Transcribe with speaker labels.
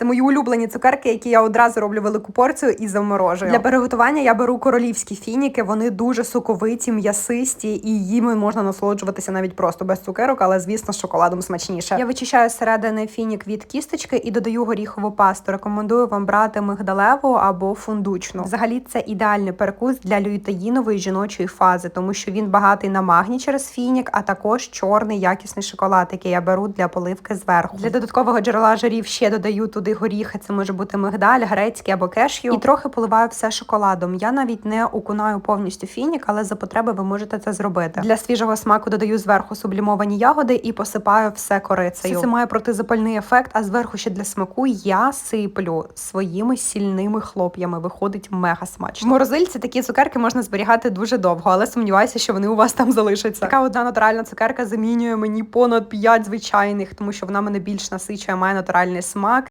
Speaker 1: Це мої улюблені цукерки, які я одразу роблю велику порцію і заморожую. Для приготування я беру королівські фініки. Вони дуже соковиті, м'ясисті, і їми можна насолоджуватися навіть просто без цукерок, але звісно, з шоколадом смачніше. Я вичищаю зсередини фінік від кісточки і додаю горіхову пасту. Рекомендую вам брати мигдалеву або фундучну. Взагалі, це ідеальний перекус для люїтаїнової жіночої фази, тому що він багатий на магній через фінік, а також чорний якісний шоколад, який я беру для поливки зверху. Для додаткового джерела жирів ще додаю туди горіхи. Це може бути мигдаль, грецький або кешю. І трохи поливаю все шоколадом. Я навіть не окунаю повністю фінік, але за потреби ви можете це зробити. Для свіжого смаку додаю зверху сублімовані ягоди і посипаю все корицею. Все це має протизапальний ефект, а зверху ще для смаку я сиплю своїми сільними хлоп'ями. Виходить мега смачно. В морозильці такі цукерки можна зберігати дуже довго, але сумніваюся, що вони у вас там залишаться. Така одна натуральна цукерка замінює мені понад 5 звичайних, тому що вона мене більш насичує, має натуральний смак.